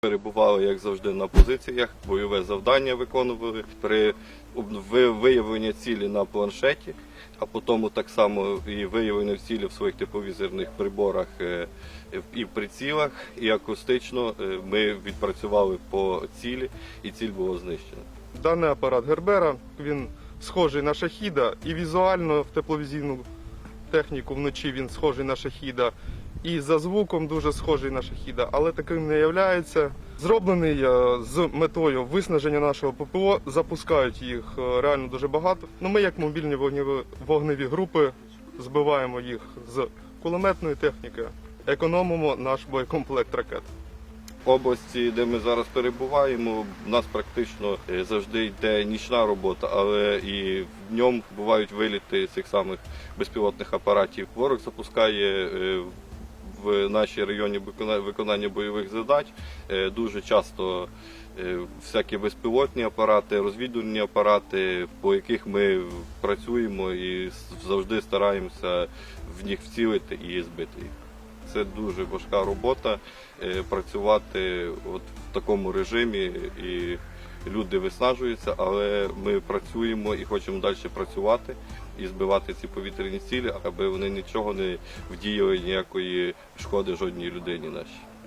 Перебували, як завжди, на позиціях, бойове завдання виконували при ви- виявленні цілі на планшеті, а потім так само і виявлення цілі в своїх тепловізорних приборах е, і в прицілах, і акустично е, ми відпрацювали по цілі, і ціль була знищена. Даний апарат Гербера він схожий на шахіда і візуально в тепловізійну техніку вночі він схожий на шахіда. І за звуком дуже схожий на шахіда, але таким не являється. Зроблений е, з метою виснаження нашого ППО. Запускають їх е, реально дуже багато. Ну ми, як мобільні вогневі, вогневі групи, збиваємо їх з кулеметної техніки, економимо наш боєкомплект ракет. області, де ми зараз перебуваємо, у нас практично е, завжди йде нічна робота, але і в ньому бувають виліти цих самих безпілотних апаратів. Ворог запускає в нашій районі викона- виконання бойових задач е, дуже часто. е, Всякі безпілотні апарати, розвідувальні апарати, по яких ми працюємо і завжди стараємося в них вцілити і збити їх. Це дуже важка робота е, працювати от в такому режимі, і люди виснажуються, але ми працюємо і хочемо далі працювати і збивати ці повітряні цілі, аби вони нічого не вдіяли ніякої шкоди жодній людині нашій.